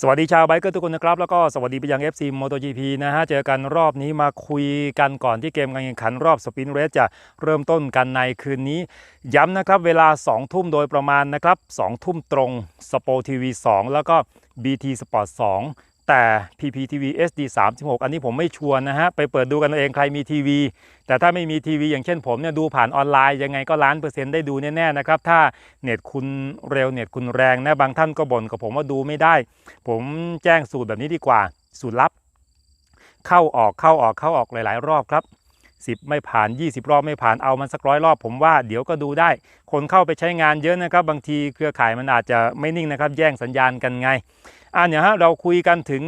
สวัสดีชาวไบเกอร์ทุกคนนะครับ แล้วก็สวัสดีไปยัง FC MotoGP นะฮะ เจอกันรอบนี้มาคุยกันก่อนที่เกมการแข่งขันรอบสปินเรสจะเริ่มต้นกันในคืนนี้ ย้ำนะครับ เวลา 2 ทุ่มโดยประมาณนะครับ 2 ทุ่มตรงสป o ทีวี 2 แล้วก็ BT Sport 2 แต่ PPTV SD 36 อันนี้ผมไม่ชวร์นะฮะ ไปเปิดดูกันเอาเองใครมีทีวี แต่ถ้าไม่มีทีวีอย่างเช่นผมเนี่ยดูผ่านออนไลน์ยังไงก็ล้านเปอร์เซ็นต์ได้ดูแน่ๆนะครับ ถ้าเน็ตคุณเร็วเน็ตคุณแรงนะ บางท่านก็บ่นกับผมว่าดูไม่ได้ ผมแจ้งสูตรแบบนี้ดีกว่า สูตรลับ เข้าออกเข้าออกเข้าออกหลาย ๆ รอบครับ10 ไม่ผ่าน 20 รอบไม่ผ่านเอามันสักร้อยรอบผมว่าเดี๋ยวก็ดูได้ คนเข้าไปใช้งานเยอะนะครับ บางทีเครือข่ายมันอาจจะไม่นิ่งนะครับ แย่งสัญญาณกันไง อะเนี่ยฮะเราคุยกันถึง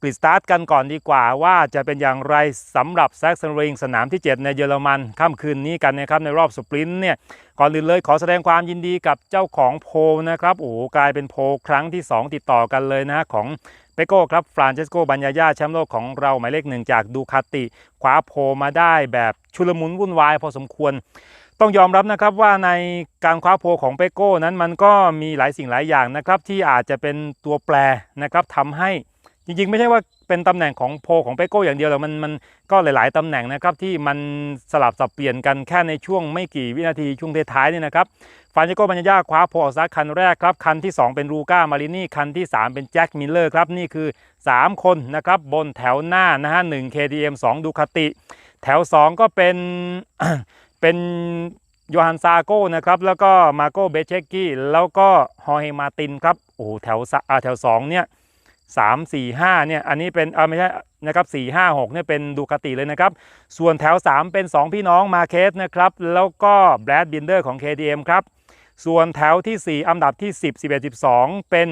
กริดสตาร์ทกันก่อนดีกว่าว่าจะเป็นอย่างไรสำหรับแซกซันริงสนามที่ 7 ในเยอรมันค่ำคืนนี้กันนะครับในรอบสปรินต์เนี่ยก่อนอื่นเลยขอแสดงความยินดีกับเจ้าของโพนะครับโอ้กลายเป็นโพครั้งที่ 2 ติดต่อกันเลยนะฮะของเปโก้ครับฟรานเชสโกบัญญาญาแชมป์โลกของเราหมายเลขหนึ่งจากดูคาติคว้าโพมาได้แบบชุลมุนวุ่นวายพอสมควร ต้องยอมรับนะครับว่าในการคว้าโพของเปโก้นั้นมันก็มีหลายสิ่งหลายอย่างนะครับ ที่อาจจะเป็นตัวแปรนะครับทำให้จริงๆ ไม่ใช่ว่าเป็นตำแหน่งของโพของเปโก้อย่างเดียวหรอกมันมันก็หลาย ๆตำแหน่งนะครับที่มันสลับสับเปลี่ยนกันแค่ในช่วงไม่กี่วินาทีช่วงท้ายๆนี่นะครับฟานเจโกบัญญาคว้าโพออกซะคันแรกครับคันที่ 2 เป็นรูก้ามารินี่คันที่ 3 เป็นแจ็คมิลเลอร์ครับนี่คือ 3 คนนะครับบนแถวหน้านะฮะ1 KTM 2ดูคาติ แถว 2 ก็เป็น เป็นโยฮันซาโก้นะครับ แล้วก็มาโกเบเชกกี้ แล้วก็ฮอเฮมาตินครับ โอ้แถวสอ่าแถว2เนี่ยสามสี่ห้าเนี่ยอันนี้เป็นเออไม่ใช่นะครับสี่ห้าหกเนี่ยเป็นดูคาติเลยนะครับ ส่วนแถว 3 เป็น 2 พี่น้องมาเคสนะครับ แล้วก็แบรดบินเดอร์ของ KTM ครับ ส่วนแถวที่ 4 อันดับที่ 10 11 12 เป็น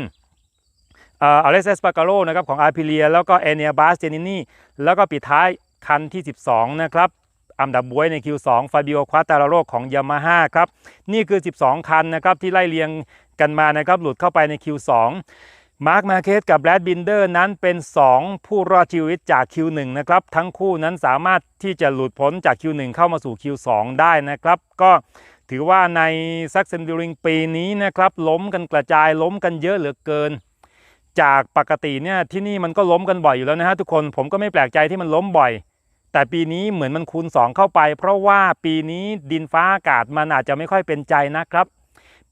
เอ่ออเล็กซ์ปาการโลนะครับของอาร์พิเลีย แล้วก็เอเนียบาสเจนินี่ แล้วก็ปิดท้ายคันที่ 12 นะครับ อันดับบวยใน Q2 ฟาบิโอควาตาราโรของยามาฮ่าครับ นี่คือ 12 คันนะครับที่ไล่เรียงกันมานะครับหลุดเข้าไปใน Q2 มาร์คมาเคสกับแบรดบินเดอร์นั้นเป็น 2 ผู้รอดชีวิตจาก Q1 นะครับ ทั้งคู่นั้นสามารถที่จะหลุดพ้นจาก Q1 เข้ามาสู่ Q2 ได้นะครับ ก็ถือว่าในซักเซนดิริงปีนี้นะครับล้มกันกระจายล้มกันเยอะเหลือเกิน จากปกติเนี่ยที่นี่มันก็ล้มกันบ่อยอยู่แล้วนะฮะทุกคนผมก็ไม่แปลกใจที่มันล้มบ่อย แต่ปีนี้เหมือนมันคูณ 2 เข้าไป เพราะว่าปีนี้ดินฟ้าอากาศมันอาจจะไม่ค่อยเป็นใจนะครับ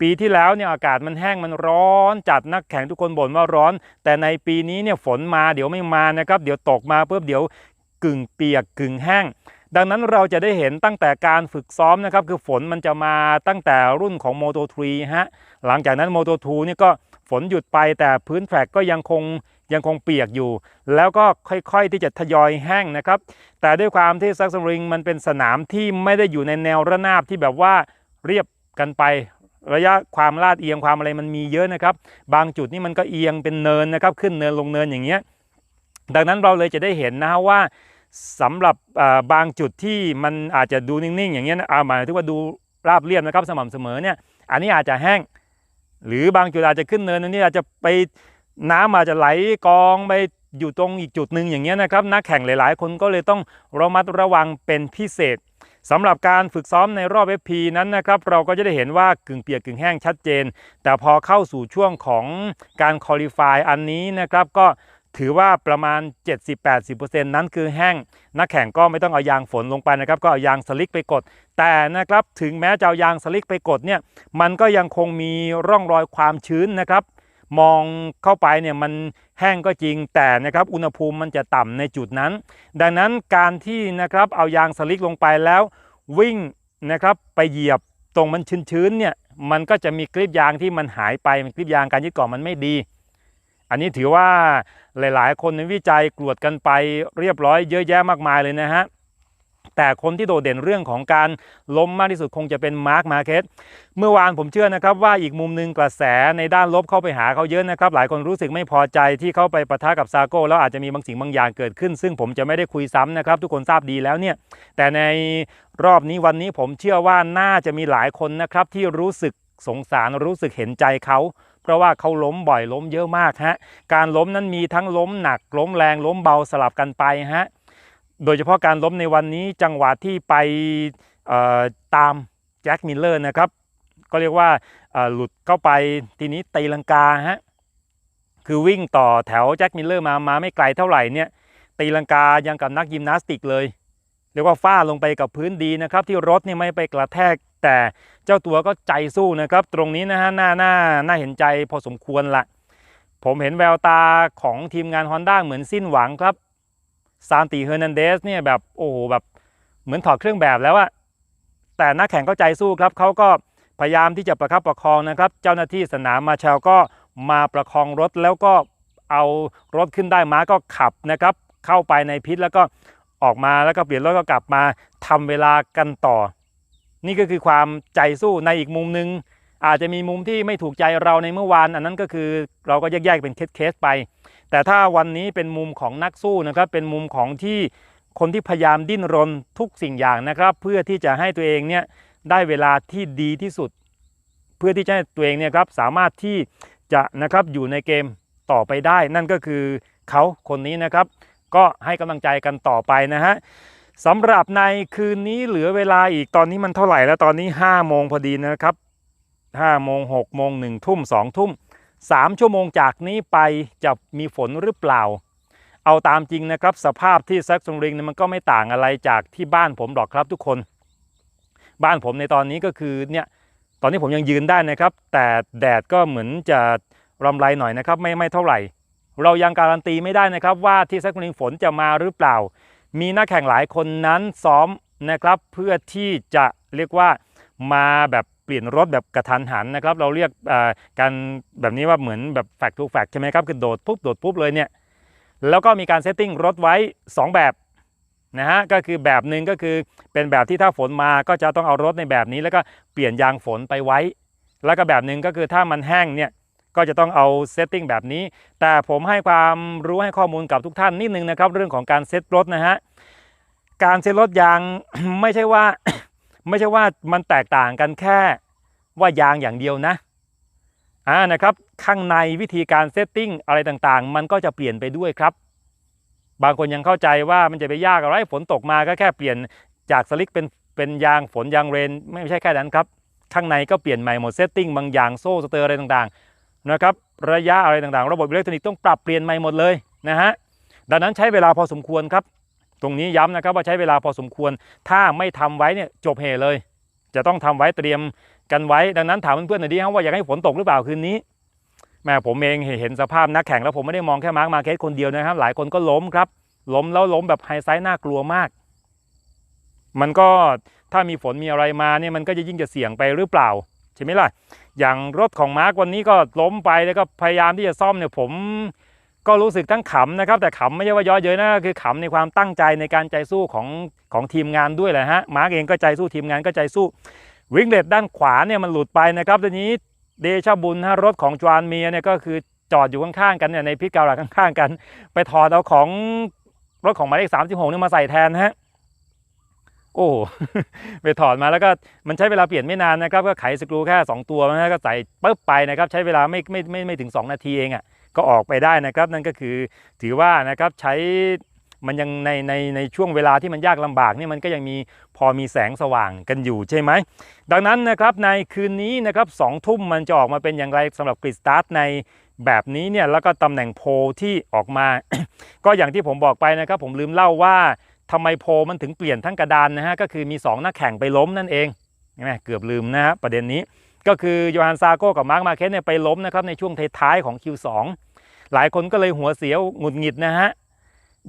ปีที่แล้วเนี่ยอากาศมันแห้งมันร้อน จัดนักแข่งทุกคนบ่นว่าร้อน แต่ในปีนี้เนี่ยฝนมาเดี๋ยวไม่มานะครับ เดี๋ยวตกมาปุ๊บเดี๋ยวกึ่งเปียกกึ่งแห้งดังนั้นเราจะได้เห็นตั้งแต่การฝึกซ้อมนะครับ คือฝนมันจะมาตั้งแต่รุ่นของ Moto 3ฮะหลังจากนั้น Moto 2นี่ก็ฝนหยุดไปแต่พื้นแทร็กก็ยังคง ยังคงเปียกอยู่ แล้วก็ค่อยๆที่จะทยอยแห้งนะครับ แต่ด้วยความที่ซักซ์ริงมันเป็นสนามที่ไม่ได้อยู่ในแนวระนาบที่แบบว่าเรียบกันไประยะความลาดเอียงความอะไรมันมีเยอะนะครับ บางจุดนี่มันก็เอียงเป็นเนินนะครับ ขึ้นเนินลงเนินอย่างเงี้ยดังนั้นเราเลยจะได้เห็นนะฮะว่าสำหรับบางจุดที่มันอาจจะดูนิ่งๆ อย่างเงี้ยนะอ่าหมายถึงว่าดูราบเรียบนะครับสม่ำเสมอเนี่ย อันนี้อาจจะแห้ง หรือบางจุดอาจจะขึ้นเนินอันนี้อาจจะไป น้ำอาจจะไหลกองไปอยู่ตรงอีกจุดหนึ่งอย่างเงี้ยนะครับนักแข่งหลาย ๆ คนก็เลยต้องระมัดระวังเป็นพิเศษสำหรับการฝึกซ้อมในรอบ FP นั้นนะครับเราก็จะได้เห็นว่ากึ่งเปียกกึ่งแห้งชัดเจน แต่พอเข้าสู่ช่วงของการคอลี่ฟายอันนี้นะครับก็ถือว่าประมาณ 70-80%นั้นคือแห้ง นักแข่งก็ไม่ต้องเอายางฝนลงไปนะครับ ก็เอายางสลิกไปกด แต่นะครับถึงแม้จะเอายางสลิกไปกดเนี่ยมันก็ยังคงมีร่องรอยความชื้นนะครับ มองเข้าไปเนี่ยมันแห้งก็จริงแต่นะครับอุณหภูมิมันจะต่ำในจุดนั้น ดังนั้นการที่นะครับเอายางสลิกลงไปแล้ว วิ่งนะครับไปเหยียบตรงมันชื้นๆเนี่ยมันก็จะมีกริปยางที่มันหายไปมันกริปยางการยึดเกาะมันไม่ดี อันนี้ถือว่าหลายๆ คนในวิจัยกรวดกันไปเรียบร้อยเยอะแยะมากมายเลยนะฮะ แต่คนที่โดดเด่นเรื่องของการล้มมากที่สุดคงจะเป็นมาร์คมาเก็ตเมื่อวานผมเชื่อนะครับว่าอีกมุมหนึ่งกระแสในด้านลบเข้าไปหาเขาเยอะนะครับ หลายคนรู้สึกไม่พอใจที่เข้าไปปะทะกับซาโก้แล้วอาจจะมีบางสิ่งบางอย่างเกิดขึ้น ซึ่งผมจะไม่ได้คุยซ้ำนะครับทุกคนทราบดีแล้วเนี่ยแต่ในรอบนี้วันนี้ผมเชื่อว่าน่าจะมีหลายคนนะครับที่รู้สึกสงสารรู้สึกเห็นใจเขาเพราะว่าเขาล้มบ่อยล้มเยอะมากฮะ การล้มนั้นมีทั้งล้มหนักล้มแรงล้มเบาสลับกันไปฮะ โดยเฉพาะการล้มในวันนี้จังหวะที่ไปตามแจ็คมิลเลอร์นะครับ ก็เรียกว่าหลุดเข้าไปทีนี้ตีลังกาฮะคือวิ่งต่อแถวแจ็คมิลเลอร์มามาไม่ไกลเท่าไหร่เนี่ยตีลังกายังกับนักยิมนาสติกเลยเรียกว่าฟาลงไปกับพื้นดีนะครับ ที่รถเนี่ยไม่ไปกระแทก แต่เจ้าตัวก็ใจสู้นะครับ ตรงนี้นะฮะหน่าหน่าน่าเห็นใจพอสมควรละผมเห็นแววตาของทีมงาน Honda เหมือนสิ้นหวังครับ ซานติเฮอร์นันเดสเนี่ยแบบโอ้โหแบบเหมือนถอดเครื่องแบบแล้วอะแต่นักแข่งก็ใจสู้ครับเขาก็พยายามที่จะประคับประคองนะครับ เจ้าหน้าที่สนามมาเชลก็มาประคองรถแล้วก็เอารถขึ้นได้ม้าก็ขับนะครับ เข้าไปในพิษแล้วก็ออกมาแล้วก็เปลี่ยนรถก็กลับมาทำเวลากันต่อ นี่ก็คือความใจสู้ในอีกมุมหนึ่งอาจจะมีมุมที่ไม่ถูกใจเราในเมื่อวาน อันนั้นก็คือเราก็แยกๆเป็นเคสๆไป แต่ถ้าวันนี้เป็นมุมของนักสู้นะครับเป็นมุมของที่คนที่พยายามดิ้นรนทุกสิ่งอย่างนะครับ เพื่อที่จะให้ตัวเองเนี่ยได้เวลาที่ดีที่สุด เพื่อที่จะให้ตัวเองเนี่ยครับสามารถที่จะนะครับอยู่ในเกมต่อไปได้ นั่นก็คือเขาคนนี้นะครับ ก็ให้กำลังใจกันต่อไปนะฮะสำหรับในคืนนี้เหลือเวลาอีกตอนนี้มันเท่าไหร่แล้วตอนนี้5โมงพอดีนะครับ5โมง6โมง1ทุ่ม2ทุ่ม 3 ชั่วโมงจากนี้ไปจะมีฝนหรือเปล่า เอาตามจริงนะครับ สภาพที่แซกซงริงเนี่ยมันก็ไม่ต่างอะไรจากที่บ้านผมหรอกครับทุกคน บ้านผมในตอนนี้ก็คือเนี่ยตอนนี้ผมยังยืนได้นะครับ แต่แดดก็เหมือนจะรำไรหน่อยนะครับไม่ไม่เท่าไหร่ เรายังการันตีไม่ได้นะครับว่าที่แซกซงริงฝนจะมาหรือเปล่า มีนักแข่งหลายคนนั้นซ้อมนะครับเพื่อที่จะเรียกว่ามาแบบ เปลี่ยนรถแบบกระทันหันนะครับ เราเรียกการแบบนี้ว่าเหมือนแบบแฟกทูแฟกใช่ไหมครับคือโดดปุ๊บโดดปุ๊บเลยเนี่ยแล้วก็มีการเซตติ้งรถไว้ 2 แบบนะฮะก็คือแบบหนึ่งก็คือเป็นแบบที่ถ้าฝนมาก็จะต้องเอารถในแบบนี้ แล้วก็เปลี่ยนยางฝนไปไว้ แล้วก็แบบหนึ่งก็คือถ้ามันแห้งเนี่ยก็จะต้องเอาเซตติ้งแบบนี้ แต่ผมให้ความรู้ให้ข้อมูลกับทุกท่านนิดนึงนะครับ เรื่องของการเซตรถนะฮะการเซตรถยางไม่ใช่ว่า ไม่ใช่ว่ามันแตกต่างกันแค่ว่ายางอย่างเดียวนะอ่านะครับข้างในวิธีการเซตติ้งอะไรต่างๆ มันก็จะเปลี่ยนไปด้วยครับ บางคนยังเข้าใจว่ามันจะไปยากอะไรฝนตกมาก็แค่เปลี่ยนจากสลิกเป็นเป็นยางฝนยางเรน ไม่ใช่แค่นั้นครับข้างในก็เปลี่ยนใหม่หมดเซตติ้งบางอย่างโซ่สเตอร์อะไรต่างๆนะครับระยะอะไรต่างๆ ระบบอิเล็กทรอนิกส์ต้องปรับเปลี่ยนใหม่หมดเลยนะฮะดังนั้นใช้เวลาพอสมควรครับ ตรงนี้ย้ำนะครับว่าใช้เวลาพอสมควร ถ้าไม่ทำไว้เนี่ยจบเหเลย จะต้องทำไว้เตรียมกันไว้ ดังนั้นถามเพื่อนๆหน่อยดิครับว่าอยากให้ฝนตกหรือเปล่าคืนนี้แม่ผมเองเห็นสภาพนักแข่งแล้วผมไม่ได้มองแค่มาร์คมาเก็ตคนเดียวนะครับ หลายคนก็ล้มครับล้มแล้วล้มแบบไฮไซด์น่ากลัวมาก มันก็ถ้ามีฝนมีอะไรมาเนี่ยมันก็จะยิ่งจะเสี่ยงไปหรือเปล่าใช่ไหมล่ะอย่างรถของมาร์ควันนี้ก็ล้มไปแล้วก็พยายามที่จะซ่อมเนี่ยผม ก็รู้สึกทั้งขำนะครับ แต่ขำไม่ใช่ว่าย่อเย้ยนะคือขำในความตั้งใจในการใจสู้ของของทีมงานด้วยแหละฮะมาร์กเองก็ใจสู้ทีมงานก็ใจสู้ วิ่งเลดด้านขวาเนี่ยมันหลุดไปนะครับทีนี้เดชบุญฮะรถของจวานเมียเนี่ยก็คือจอดอยู่ข้างๆกันเนี่ยในพิการะข้างๆกัน ไปถอดเอาของรถของหมายเลขสามสิบหกนี่มาใส่แทนฮะโอ้ไปถอดมาแล้วก็มันใช้เวลาเปลี่ยนไม่นานนะครับ ก็ไขสกรูแค่ 2 ตัวนะก็ใส่ปุ๊บไปนะครับ ใช้เวลาไม่ไม่ไม่ไม่ถึง 2 นาทีเองอะ่ะ ก็ออกไปได้นะครับ นั่นก็คือถือว่านะครับใช้มันยังในในในช่วงเวลาที่มันยากลำบากนี่มันก็ยังมีพอมีแสงสว่างกันอยู่ใช่ไหม ดังนั้นนะครับในคืนนี้นะครับสองทุ่มมันจะออกมาเป็นอย่างไรสำหรับกริดสตาร์ทในแบบนี้เนี่ยแล้วก็ตำแหน่งโพที่ออกมา ก็อย่างที่ผมบอกไปนะครับ ผมลืมเล่าว่าทำไมโพมันถึงเปลี่ยนทั้งกระดานนะฮะก็คือมี 2 นักแข่งไปล้มนั่นเองใช่ไหมเกือบลืมนะฮะประเด็นนี้ ก็คือโยฮันซาโก้กับมาร์คมาเคสเนี่ยไปล้มนะครับในช่วงท้ายๆของ Q2 หลายคนก็เลยหัวเสียวหงุดหงิดนะฮะ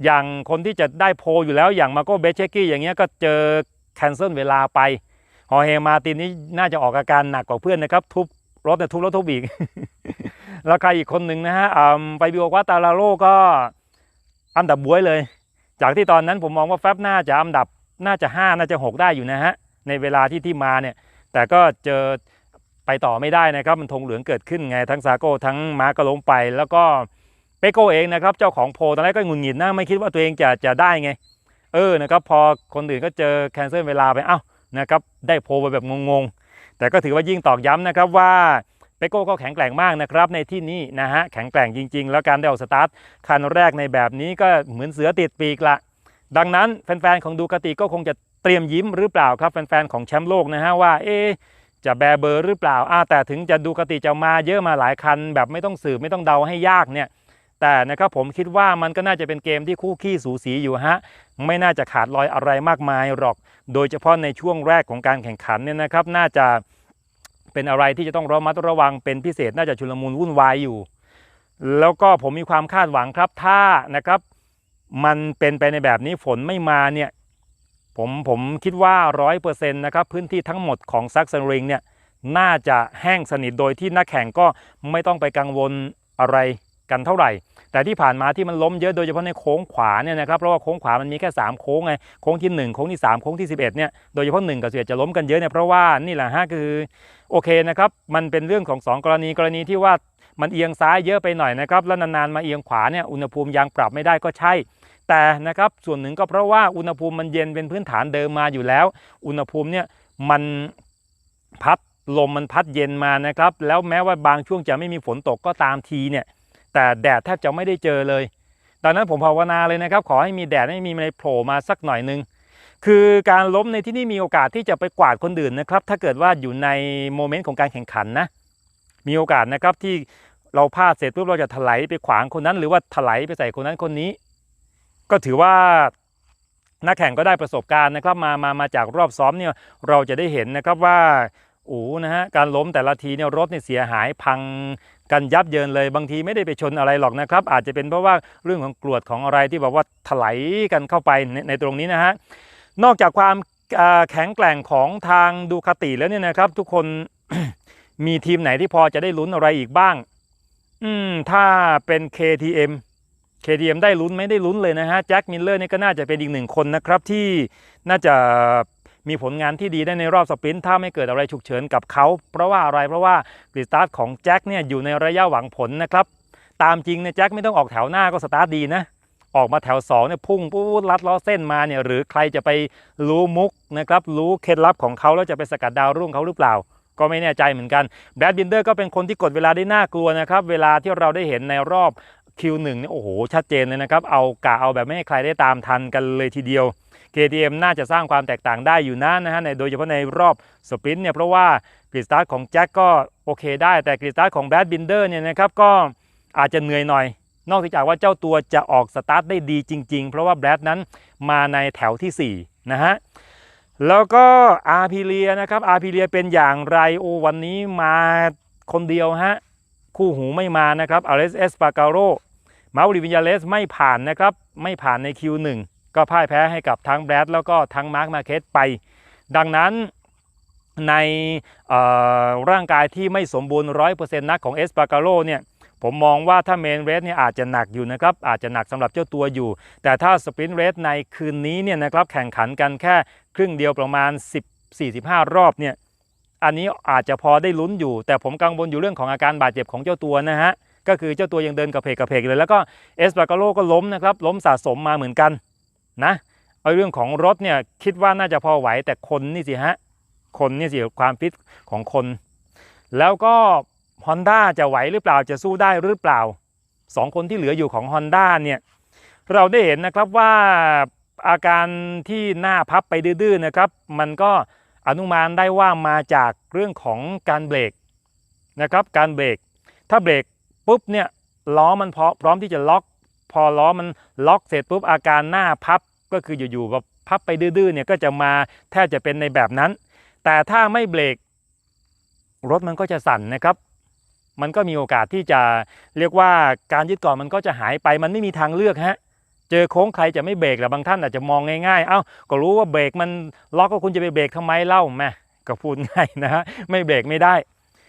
อย่างคนที่จะได้โพลอยู่แล้วอย่างมาโก้เบเชกี้อย่างเงี้ยก็เจอแคนเซิลเวลาไปฮอเฮมาตินนี่น่าจะออกอาการหนักกว่าเพื่อนนะครับ ทุบรถเนี่ยทุบรถทุบอีก แล้วใครอีกคนหนึ่งนะฮะไปบิโอกวาตาลาโลก็อันดับบวยเลย จากที่ตอนนั้นผมมองว่าแฟบน่าจะอันดับน่าจะ 5 น่าจะ 6 ได้อยู่นะฮะ ในเวลาที่ที่มาเนี่ย แต่ก็เจอ ไปต่อไม่ได้นะครับมันธงเหลืองเกิดขึ้นไงทั้งซาโก้ทั้งมาร์ก็ล้มไป แล้วก็เปโก้เองนะครับเจ้าของโพตอนแรกก็งุนหงิดนะไม่คิดว่าตัวเองจะจะได้ไง เออนะครับพอคนอื่นก็เจอแคนเซิลเวลาไปเอ้านะครับได้โพไปแบบงงๆแต่ก็ถือว่ายิ่งตอกย้ำนะครับว่าเปโก้ก็แข็งแกร่งมากนะครับในที่นี้นะฮะแข็งแกร่งจริง ๆ แล้วการได้ออกสตาร์ทคันแรกในแบบนี้ก็เหมือนเสือติดปีกละ ดังนั้นแฟนๆของดูกาติก็คงจะเตรียมยิ้มหรือเปล่าครับแฟนๆของแชมป์โลกนะฮะว่าเอ๊ จะแบเบอร์หรือเปล่าอ่าแต่ถึงจะดูกติจะมาเยอะมาหลายคัน แบบไม่ต้องสืบไม่ต้องเดาให้ยากเนี่ย แต่นะครับผมคิดว่ามันก็น่าจะเป็นเกมที่คู่ขี้สูสีอยู่ฮะ ไม่น่าจะขาดลอยอะไรมากมายหรอก โดยเฉพาะในช่วงแรกของการแข่งขันเนี่ยนะครับ น่าจะเป็นอะไรที่จะต้องระมัดระวังเป็นพิเศษน่าจะชุลมุนวุ่นวายอยู่ แล้วก็ผมมีความคาดหวังครับถ้านะครับ มันเป็นไปในแบบนี้ฝนไม่มาเนี่ย ผมผมคิดว่าร้อยเปอร์เซ็นต์นะครับพื้นที่ทั้งหมดของซักซันริงเนี่ยน่าจะแห้งสนิทโดยที่นักแข่งก็ไม่ต้องไปกังวลอะไรกันเท่าไหร่ แต่ที่ผ่านมาที่มันล้มเยอะโดยเฉพาะในโค้งขวาเนี่ยนะครับเพราะว่าโค้งขวามันมีแค่ 3 โค้งไงโค้งที่ 1 โค้งที่ 3 โค้งที่ 11เนี่ยโดยเฉพาะ1กับ11จะล้มกันเยอะเนี่ยเพราะว่านี่แหละฮะคือโอเคนะครับมันเป็นเรื่องของ 2 กรณีกรณีที่ว่ามันเอียงซ้ายเยอะไปหน่อยนะครับแล้วนานๆมาเอียงขวาเนี่ยอุณหภูมิยังปรับไม่ได้ก็ใช่ แต่นะครับส่วนหนึ่งก็เพราะว่าอุณหภูมิมันเย็นเป็นพื้นฐานเดิมมาอยู่แล้ว อุณหภูมิเนี่ยมันพัดลมมันพัดเย็นมานะครับ แล้วแม้ว่าบางช่วงจะไม่มีฝนตกก็ตามทีเนี่ย แต่แดดแทบจะไม่ได้เจอเลยดังนั้นผมภาวนาเลยนะครับ ขอให้มีแดดไม่มีอะไรโผล่มาสักหน่อยนึงคือการล้มในที่นี่มีโอกาสที่จะไปกวาดคนอื่นนะครับ ถ้าเกิดว่าอยู่ในโมเมนต์ของการแข่งขันนะ มีโอกาสนะครับที่เราพลาดเสร็จปุ๊บเราจะถลายไปขวางคนนั้น หรือว่าถลายไปใส่คนนั้นคนนี้ ก็ถือว่านักแข่งก็ได้ประสบการณ์นะครับมามามาจากรอบซ้อมเนี่ยเราจะได้เห็นนะครับว่าโอ้นะฮะการล้มแต่ละทีเนี่ยรถเนี่ยเสียหายพังกันยับเยินเลยบางทีไม่ได้ไปชนอะไรหรอกนะครับ อาจจะเป็นเพราะว่าเรื่องของกรวดของอะไรที่แบบว่าถลายกันเข้าไปในในตรงนี้นะฮะนอกจากความแข็งแกร่งของทางดูคาติแล้วเนี่ยนะครับ ทุกคนมีทีมไหนที่พอจะได้ลุ้นอะไรอีกบ้าง อืมถ้าเป็น KTM KTM ได้ลุ้นไม่ได้ลุ้นเลยนะฮะแจ็คมิลเลอร์นี่ก็น่าจะเป็นอีกหนึ่งคนนะครับที่น่าจะมีผลงานที่ดีได้ในรอบสปรินต์ถ้าไม่เกิดอะไรฉุกเฉินกับเขา เพราะว่าอะไรเพราะว่ากรีสตาร์ทของแจ็คเนี่ยอยู่ในระยะหวังผลนะครับตามจริงเนี่ยแจ็คไม่ต้องออกแถวหน้าก็สตาร์ทดีนะออกมาแถว2เนี่ยพุ่งปุ๊บลัดล้อเส้นมาเนี่ยหรือใครจะไปรู้มุกนะครับรู้เคล็ดลับของเขาแล้วจะไปสกัดดาวรุ่งเขาหรือเปล่า ก็ไม่แน่ใจเหมือนกันแบรดบินเดอร์ก็เป็นคนที่กดเวลาได้น่ากลัวนะครับเวลาที่เราได้เห็นในรอบ Q1 เนี่ยโอ้โห ชัดเจนเลยนะครับ เอากะเอาแบบไม่ให้ใครได้ตามทันกันเลยทีเดียว KTM น่าจะสร้างความแตกต่างได้อยู่นะนะฮะในโดยเฉพาะในรอบสปรินต์เนี่ยเพราะว่ากรีสตาร์ทของแจ็คก็โอเคได้แต่กรีสตาร์ทของแบดบินเดอร์เนี่ยนะครับก็อาจจะเหนื่อยหน่อย นอกจากว่าเจ้าตัวจะออกสตาร์ทได้ดีจริง ๆ เพราะว่าแบดนั้นมาในแถวทีสี่4 นะฮะแล้วก็อาร์พิเลียนะครับอาร์พิเลียเป็นอย่างไรโอวันนี้มาคนเดียวฮะคู่หูไม่มานะครับอเลสเอสปาการโร มาริวิญญาเลสไม่ผ่านนะครับ ไม่ผ่านใน Q1 ก็พ่ายแพ้ให้กับทั้งแบรดแล้วก็ทั้งมาร์คมาเคสไป ดังนั้นในร่างกายที่ไม่สมบูรณ์100%นักของเอสปาการโรเนี่ยผมมองว่าถ้าเมนเรสเนี่ยอาจจะหนักอยู่นะครับ อาจจะหนักสำหรับเจ้าตัวอยู่ แต่ถ้าสปรินต์เรสในคืนนี้เนี่ยนะครับแข่งขันกันแค่ครึ่งเดียวประมาณ 10 45 รอบเนี่ยอันนี้อาจจะพอได้ลุ้นอยู่ แต่ผมกังวลอยู่เรื่องของอาการบาดเจ็บของเจ้าตัวนะฮะ ก็คือเจ้าตัวยังเดินกระเพกกระเพกเลย แล้วก็เอสปากโลก็ล้มนะครับล้มสะสมมาเหมือนกันนะเอาเรื่องของรถเนี่ยคิดว่าน่าจะพอไหวแต่คนนี่สิฮะคนนี่สิความฟิตของคน แล้วก็ Honda จะไหวหรือเปล่าจะสู้ได้หรือเปล่าสองคนที่เหลืออยู่ของ Honda เนี่ยเราได้เห็นนะครับว่าอาการที่หน้าพับไปดื้อๆนะครับ มันก็อนุมานได้ว่ามาจากเรื่องของการเบรกนะครับการเบรกถ้าเบรก ปุ๊บเนี่ยล้อมันพร้อมพร้อมที่จะล็อก พอล้อมันล็อกเสร็จปุ๊บอาการหน้าพับก็คืออยู่ๆแบบพับไปดื้อๆเนี่ยก็จะมาแทบจะเป็นในแบบนั้น แต่ถ้าไม่เบรกรถมันก็จะสั่นนะครับ มันก็มีโอกาสที่จะเรียกว่าการยึดเกาะมันก็จะหายไปมันไม่มีทางเลือกฮะเจอโค้งใครจะไม่เบรกหรือบางท่านอาจจะมองง่ายๆ เอ้า ก็รู้ว่าเบรกมันล็อกก็คุณจะไปเบรกทำไมเล่าแม่ก็พูดง่ายนะฮะ ไม่เบรกไม่ได้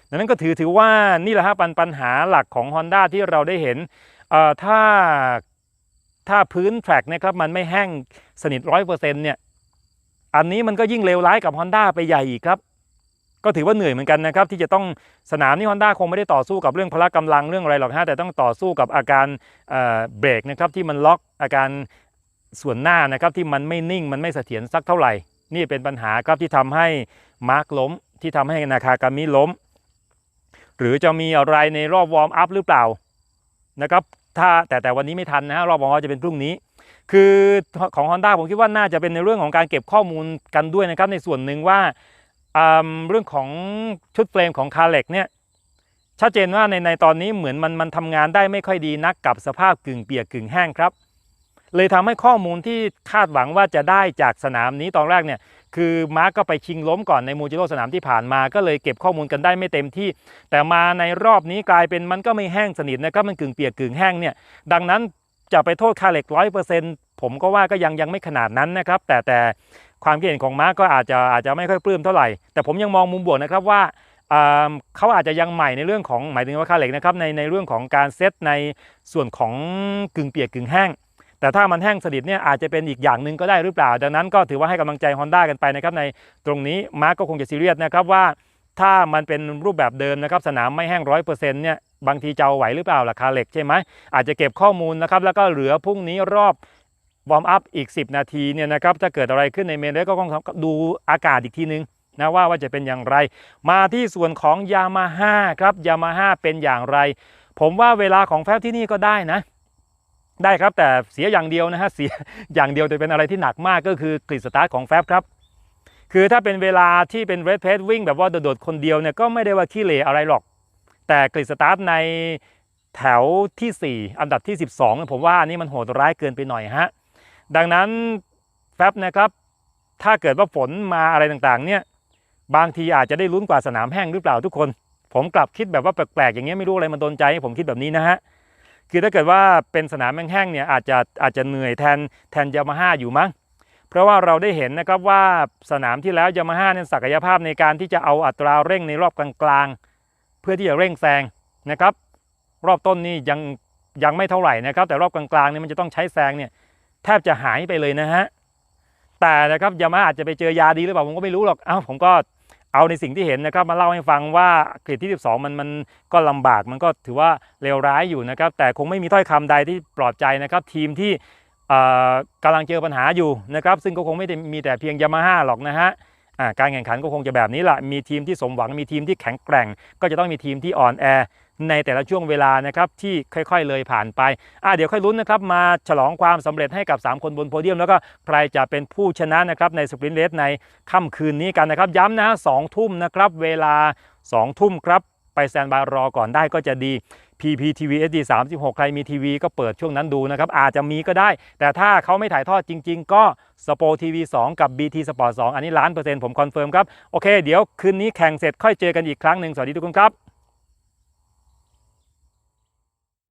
ดังนั้นก็ถือถือว่านี่แหละฮะปัญปัญหาหลักของ Honda ที่เราได้เห็นถ้าถ้าพื้นแทร็กนะครับมันไม่แห้งสนิทร้อยเปอร์เซ็นต์เนี่ยอันนี้มันก็ยิ่งเลวร้ายกับ Honda ไปใหญ่อีกครับ ก็ถือว่าเหนื่อยเหมือนกันนะครับ ที่จะต้องสนามนี่ Honda คงไม่ได้ต่อสู้กับเรื่องพละกำลังเรื่องอะไรหรอกฮะแต่ต้องต่อสู้กับอาการเเบรกนะครับที่มันล็อกอาการส่วนหน้านะครับที่มันไม่นิ่งมันไม่เสถียรสักเท่าไหร่ นี่เป็นปัญหาครับที่ทำให้มาร์คล้ม ที่ทำให้นาคากามิล้ม หรือจะมีอะไรในรอบวอร์มอัพหรือเปล่านะครับถ้าแต่แต่วันนี้ไม่ทันนะฮะรอบวอร์มอัพจะเป็นพรุ่งนี้ คือของ Honda ผมคิดว่าน่าจะเป็นในเรื่องของการเก็บข้อมูลกันด้วยนะครับในส่วนหนึ่งว่าอ่าเรื่องของชุดเฟรมของคาเล็กเนี่ยชัดเจนว่าในในตอนนี้เหมือนมันมันทำงานได้ไม่ค่อยดีนักกับสภาพกึ่งเปียกกึ่งแห้งครับ เลยทำให้ข้อมูลที่คาดหวังว่าจะได้จากสนามนี้ตอนแรกเนี่ย คือมาร์กก็ไปชิงล้มก่อนในมูจิโร่สนามที่ผ่านมา ก็เลยเก็บข้อมูลกันได้ไม่เต็มที่ แต่มาในรอบนี้กลายเป็นมันก็ไม่แห้งสนิทนะครับมันกึ่งเปียกกึ่งแห้งเนี่ยดังนั้นจะไปโทษคาเล็กร้อยเปอร์เซ็นต์ผมก็ว่าก็ยังยังไม่ขนาดนั้นนะครับแต่แต่ความคิดเห็นของมาร์กก็อาจจะอาจจะไม่ค่อยปลื้มเท่าไหร่ แต่ผมยังมองมุมบวกนะครับว่าอ่าเขาอาจจะยังใหม่ในเรื่องของหมายถึงว่าคาเล็กนะครับในในเรื่องของการเซตในส่วนของกึ่งเปียกกึ่งแห้ง แต่ถ้ามันแห้งสนิทเนี่ยอาจจะเป็นอีกอย่างหนึ่งก็ได้หรือเปล่า ดังนั้นก็ถือว่าให้กำลังใจ Honda กันไปนะครับในตรงนี้มาร์กก็คงจะซีเรียสนะครับว่า ถ้ามันเป็นรูปแบบเดิมนะครับสนามไม่แห้งร้อยเปอร์เซ็นต์เนี่ยบางทีจะไหวหรือเปล่าล่ะคาเล็กใช่ไหมอาจจะเก็บข้อมูลนะครับแล้วก็เหลือพรุ่งนี้รอบวอร์มอัพอีก 10 นาทีเนี่ยนะครับถ้าเกิดอะไรขึ้นในเมนเรสก็ต้องดูอากาศอีกทีนึงนะว่าว่าจะเป็นอย่างไร มาที่ส่วนของยามาฮ่าครับยามาฮ่าเป็นอย่างไร ผมว่าเวลาของแฟบที่นี่ก็ได้นะ ได้ครับแต่เสียอย่างเดียวนะฮะเสียอย่างเดียวแต่เป็นอะไรที่หนักมากก็คือกริดสตาร์ทของแฟบครับ คือถ้าเป็นเวลาที่เป็นเรดเพสวิ่งแบบว่าโดดๆคนเดียวเนี่ยก็ไม่ได้ว่าขี้เหร่อะไรหรอก แต่กริดสตาร์ทในแถวทีสี่4 อันดับที่ 12เนี่ยผมว่าอันนี้มันโหดร้ายเกินไปหน่อยฮะดังนั้นแฟบนะครับถ้าเกิดว่าฝนมาอะไรต่างๆ เนี่ยบางทีอาจจะได้ลุ้นกว่าสนามแห้งหรือเปล่าทุกคน ผมกลับคิดแบบว่าแปลกๆอย่างเงี้ยไม่รู้อะไรมันโดนใจผมคิดแบบนี้นะฮะ คือถ้าเกิดว่าเป็นสนามแห้งๆเนี่ยอาจจะอาจจะเหนื่อยแทนแทนยามาฮ่าอยู่มั้งเพราะว่าเราได้เห็นนะครับว่าสนามที่แล้วยามาฮ่าเนี่ยศักยภาพในการที่จะเอาอัตราเร่งในรอบกลางๆ เพื่อที่จะเร่งแซงนะครับ รอบต้นนี่ยังยังไม่เท่าไหร่นะครับ แต่รอบกลางๆเนี่ยมันจะต้องใช้แซงเนี่ยแทบจะหายไปเลยนะฮะแต่นะครับยามาอาจจะไปเจอยาดีหรือเปล่าผมก็ไม่รู้หรอกเอ้าผมก็ เอาในสิ่งที่เห็นนะครับมาเล่าให้ฟังว่ากริดที่ 12 มันมันก็ลำบากมันก็ถือว่าเลวร้ายอยู่นะครับ แต่คงไม่มีถ้อยคำใดที่ปลอบใจนะครับ ทีมที่เอ่อกำลังเจอปัญหาอยู่นะครับ ซึ่งก็คงไม่ได้มีแต่เพียงยามาฮ่าหรอกนะฮะ การแข่งขันก็คงจะแบบนี้แหละมีทีมที่สมหวังมีทีมที่แข็งแกร่ง ก็จะต้องมีทีมที่อ่อนแอในแต่ละช่วงเวลานะครับที่ค่อยๆ เลยผ่านไปอะเดี๋ยวค่อยลุ้นนะครับมาฉลองความสำเร็จให้กับ 3 คนบนโพเดียม แล้วก็ใครจะเป็นผู้ชนะนะครับในสปรินต์เรสในค่ำคืนนี้กันนะครับ ย้ำนะฮะสองทุ่มนะครับเวลา 2 ทุ่มครับ ไปแซนบายรอก่อนได้ก็จะดี PPTV SD 36 ใครมีทีวีก็เปิดช่วงนั้นดูนะครับ อาจจะมีก็ได้ แต่ถ้าเขาไม่ถ่ายทอดจริง ๆ ก็สปอทีวี2กับ BT Sport 2 อันนี้ล้านเปอร์เซ็นต์ผมคอนเฟิร์มครับ โอเค เดี๋ยวคืนนี้แข่งเสร็จค่อยเจอกันอีกครั้งหนึ่งสวัสดีทุกคนครับ